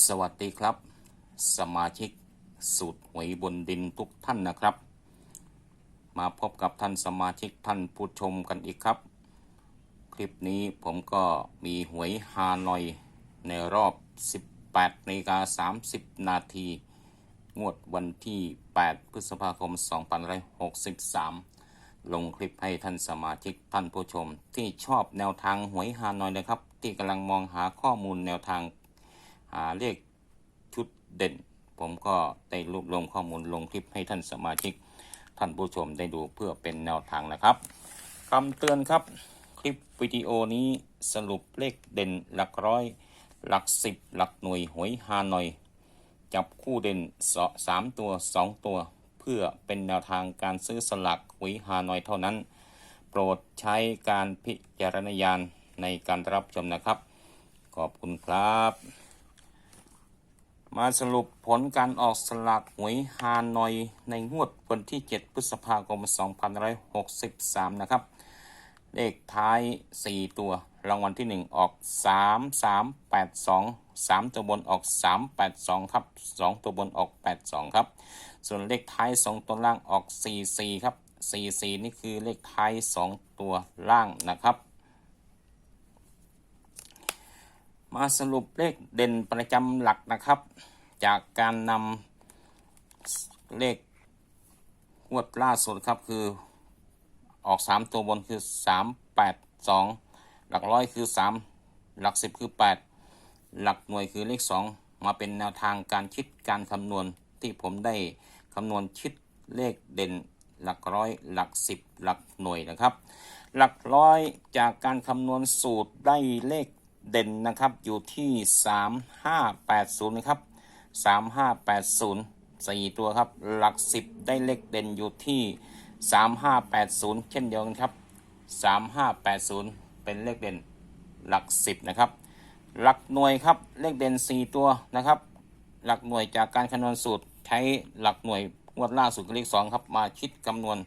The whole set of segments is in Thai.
สวัสดีครับ สมาชิกสูตรหวยบนดินทุกท่านนะครับ มาพบกับท่านสมาชิกท่านผู้ชมกันอีกครับ คลิปนี้ผมก็มีหวยฮานอยในรอบ 18นาฬิกา30 นาที งวดวันที่ 8 พฤษภาคม 2563 ลงคลิปให้ท่านสมาชิกท่านผู้ชม ที่ชอบแนวทางหวยฮานอยนะครับ ที่กำลังมองหาข้อมูลแนวทาง หาเลขชุดเด่น ผมก็ได้รวบรวมข้อมูลลงคลิปให้ท่านสมาชิก ท่านผู้ชมได้ดูเพื่อเป็นแนวทางนะครับคำเตือนครับคลิปวิดีโอนี้สรุปเลขเด่นหลักร้อย หลักสิบหลักหน่วยหวยฮานอย จับคู่เด่นสสามตัวสองตัว เพื่อเป็นแนวทางการซื้อสลักหวยฮานอยเท่านั้น โปรดใช้การพิจารณญาณในการรับชมนะครับ ขอบคุณครับ มาสรุปผลการออกสลากหวยฮานอยในงวดวันที่ 7 พฤษภาคม 2563 นะครับ เลขท้าย 4 ตัว รางวัลที่ 1 ออก 3 3 8 2 3 ตัวบนออก 3 8 2 ครับ 2 ตัวบนออก 8 2 ครับ ส่วนเลขท้าย 2 ตัวล่างออก 4 4 ครับ 4 4 นี่คือเลขท้าย 2 ตัวล่างนะครับ มาสรุปเลขเด่นประจำหลักนะครับ จากการนำเลขงวดล่าสุดครับคือออก 3 ตัวบนคือ 3 8 2 หลักร้อยคือ 3 หลัก 10 คือ 8 หลักหน่วยคือเลข 2 มาเป็นแนวทางการคิดการคำนวณที่ผมได้คำนวณคิดเลขเด่นหลักร้อยหลัก 10 หลักหน่วยนะครับ หลักร้อยจากการคำนวณสูตรได้เลข เด่นนะครับอยู่ที่ 3580 นะครับ 3580 4 ตัวครับ หลัก 10 ได้เลขเด่นอยู่ที่ 3580 เช่นเดียวกันครับ 3580 เป็นเลขเด่นหลัก 10 นะครับ หลักหน่วยครับเลขเด่น 4 ตัวนะครับ หลักหน่วยจากการคำนวณสูตรใช้หลักหน่วยงวดล่าสุดเลข2ครับมาคิดคำนวณ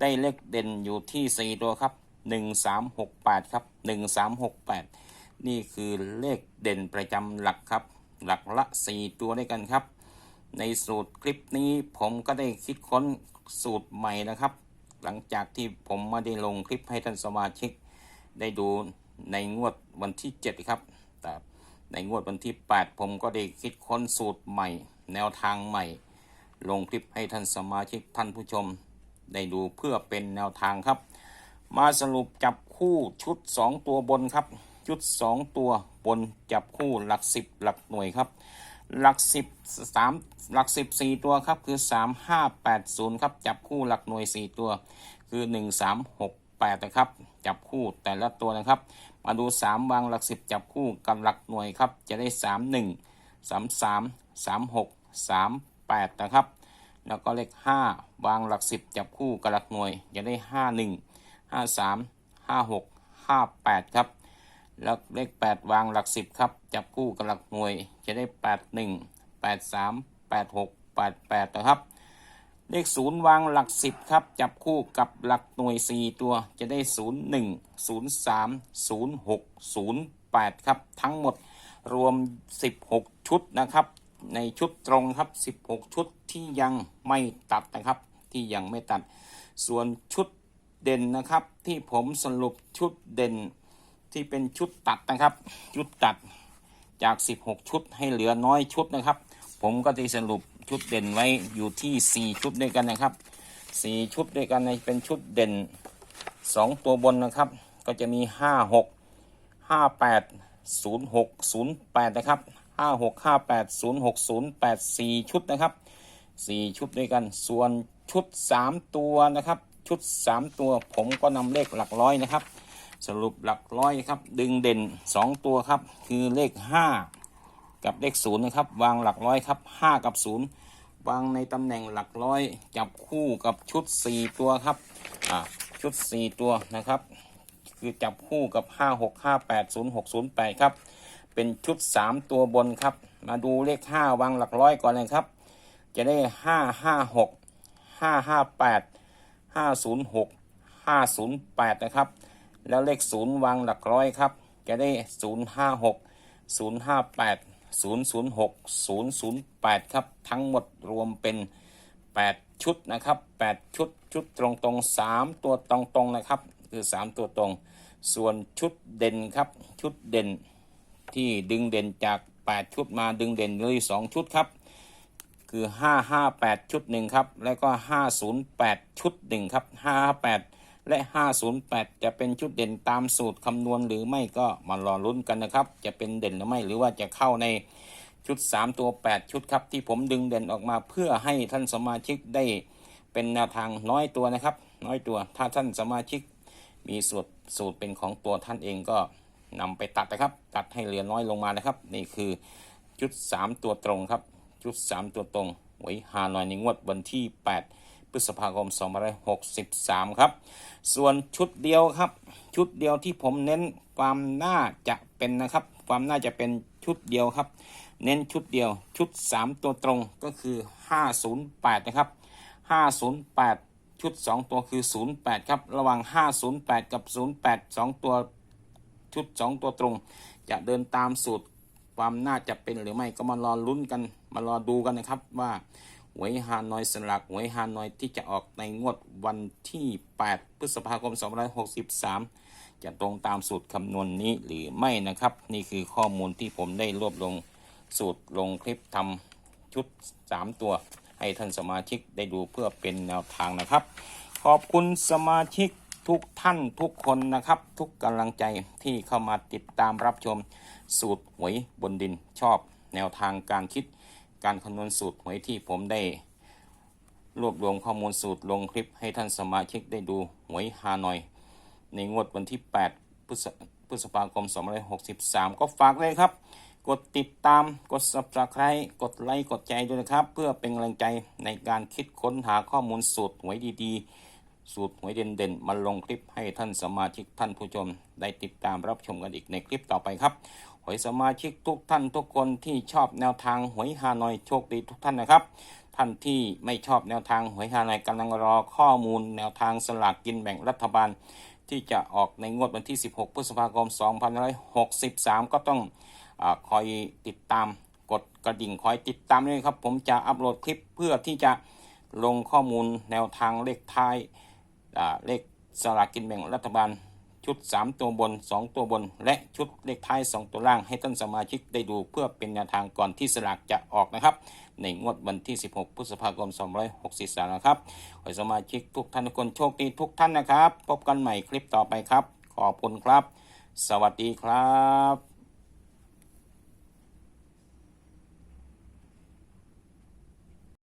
ได้เลขเด่นอยู่ที่ 4 ตัวครับ 1368 ครับ 1368 นี่คือเลขเด่นประจำหลักครับ หลักละ 4 ตัวด้วยกันครับ ในสูตรคลิปนี้ผมก็ได้คิดค้นสูตรใหม่นะครับ หลังจากที่ผมมาได้ลงคลิปให้ท่านสมาชิก ได้ดูในงวดวันที่ 7 ครับ แต่ในงวดวันที่ 8 ผมก็ได้คิดค้นสูตรใหม่ แนวทางใหม่ ลงคลิปให้ท่านสมาชิกท่านผู้ชม ได้ดูเพื่อเป็นแนวทางครับ มาสรุปจับคู่ชุด 2 ตัวบนครับ ชุด 2 ตัวบนจับคู่หลัก 10 หลักหน่วยครับ หลัก 10 3 หลัก 10 4 ตัวครับ คือ 3580 ครับ จับคู่หลักหน่วย 4 ตัว คือ 1368 นะครับ จับคู่แต่ละตัวนะครับ มาดู 3 วางหลัก 10 จับคู่กับหลักหน่วยครับ จะได้ 31 33 36 38 นะครับ แล้วก็เลข 5 วางหลัก 10 จับคู่กับหลักหน่วย จะได้ 51 53 56 58 ครับ แล้วเลข8วางหลัก10ครับ จับคู่กับหลักหน่วย จะได้81 83 86 88นะครับ เลข0วางหลัก10ครับ จับคู่กับหลักหน่วย4ตัวจะได้01 03 06 08ครับ ทั้งหมดรวม16ชุดนะครับ ในชุดตรงครับ16ชุดที่ยังไม่ตัดนะครับ ที่ยังไม่ตัด ส่วนชุดเด่นนะครับ ที่ผมสรุปชุดเด่น ที่เป็นชุดตัดนะครับ ชุดตัดจาก 16 ชุดให้เหลือน้อยชุดนะครับ ผมก็จะสรุปชุดเด่นไว้อยู่ที่ 4 ชุดด้วยกันนะครับ 4 ชุดด้วยกันในเป็นชุดเด่น 2 ตัวบนนะครับ ก็จะมี 5 6 5 8 0 6 0 8 นะครับ 5 6 5 8 0 6 0 8 4 ชุดนะครับ 4 ชุดด้วยกัน ส่วนชุด 3 ตัวนะครับ ชุด 3 ตัวผมก็นำเลขหลักร้อยนะครับ สรุปหลักร้อยครับ ดึงเด่น 2 ตัวครับ คือเลข 5 กับเลข0นะครับ วางหลักร้อยครับ 5 กับ 0 วางในตำแหน่งหลักร้อย จับคู่กับชุด 4 ตัวครับชุด 4 ตัวนะครับ คือจับคู่กับ 5 6 5 8 0 6 0 8 ครับ เป็นชุด 3 ตัวบนครับ มาดูเลข 5 วางหลักร้อยก่อนเลยครับ จะได้ 5 5 6 5 5 8 5 0 6 5 0 8 นะครับ แล้วเลข0วางหลักร้อยครับ จะได้0 5 6 0 5 8 006 008ครับ ทั้งหมดรวมเป็น8ชุดนะครับ8ชุดชุดตรงตรงๆ3ตัวตรงตรงนะครับ คือ3ตัวตรง ส่วนชุดเด่นครับ ชุดเด่นที่ดึงเด่นจาก8ชุดมาดึงเด่นเลย2ชุดครับคือ 558 ชุดหนึ่งครับ แล้วก็ 508 ชุดหนึ่งครับ 558 และ 508 จะเป็นชุดเด่นตามสูตรคำนวณหรือไม่ก็มารอลุ้นกันนะครับ จะเป็นเด่นหรือไม่หรือว่าจะเข้าในชุด 3 ตัว 8 ชุดครับ ที่ผมดึงเด่นออกมาเพื่อให้ท่านสมาชิกได้เป็นแนวทางน้อยตัวนะครับ น้อยตัวถ้าท่านสมาชิกมีสูตรสูตรเป็นของตัวท่านเองก็นำไปตัดนะครับ ตัดให้เหลือน้อยลงมานะครับ นี่คือชุด 3 ตัวตรงครับ ชุด 3 ตัวตรงไว้ฮานอยในงวดวันที่ 8 พฤษภาคม2563 ครับ ส่วนชุดเดียวครับ ชุดเดียวที่ผมเน้นความน่าจะเป็นนะครับ ความน่าจะเป็นชุดเดียวครับ เน้นชุดเดียวชุด 3 ตัวตรงก็คือ 508 นะครับ 508 ชุด 2 ตัวคือ 08 ครับ ระหว่าง 508 กับ 08 2 ตัวชุด 2 ตัวตรง จะเดินตามสูตรความน่าจะเป็นหรือไม่ก็มารอลุ้นกันมารอดูกันนะครับว่า หวยฮานอยสลักหวยฮานอยที่จะออกในงวดวันที่ 8 พฤษภาคม 2563 จะตรงตามสูตรคำนวณนนี้หรือไม่นะครับ นี่คือข้อมูลที่ผมได้รวบรวมสูตรลงคลิปทำชุด 3 ตัว ให้ท่านสมาชิกได้ดูเพื่อเป็นแนวทางนะครับ ขอบคุณสมาชิกทุกท่านทุกคนนะครับ ทุกกำลังใจที่เข้ามาติดตามรับชมสูตรหวยบนดินชอบแนวทางการคิด การคำนวณสูตรหวยที่ผมได้ รวบรวมข้อมูลสูตรลงคลิปให้ท่านสมาชิกได้ดูหวยฮานอย ในงวดวันที่ 8 พฤษภาคม 2563 ก็ฝากเลยครับ กดติดตามกด subscribe กดไลค์กดใจด้วยนะครับ เพื่อเป็นกำลังใจในการคิดค้นหาข้อมูลสูตรหวยดีๆ สูตรหวยเด่นๆมาลงคลิปให้ท่านสมาชิกท่านผู้ชมได้ติดตามรับชมกันอีกในคลิปต่อไปครับ หวยสมาชิกทุกท่านทุกคนที่ชอบแนวทางหวยฮานอยโชคดีทุกท่านนะครับ ท่านที่ไม่ชอบแนวทางหวยฮานอยกำลังรอข้อมูล แนวทางสลากกินแบ่งรัฐบาล ที่จะออกในงวดวันที่ 16 พฤษภาคม 2563 ก็ต้องอคอยติดตามกดกระดิ่งคอยติดตามด้วยครับ ผมจะอัปโหลดคลิปเพื่อที่จะลงข้อมูลแนวทางเลขท้ายเลขสลากกินแบ่งรัฐบาล ชุด 3 ตัวบน 2 ตัวบน และชุดเลขท้าย 2 ตัวล่างให้ท่านสมาชิกได้ดูเพื่อเป็นแนวทางก่อนที่สลากจะออกนะครับ ในงวดวันที่ 16 พฤษภาคม 2563 นะครับ ขอสมาชิกทุกท่านทุกคนโชคดีทุกท่านนะครับ พบกันใหม่คลิปต่อไปครับ ขอบคุณครับ สวัสดีครับ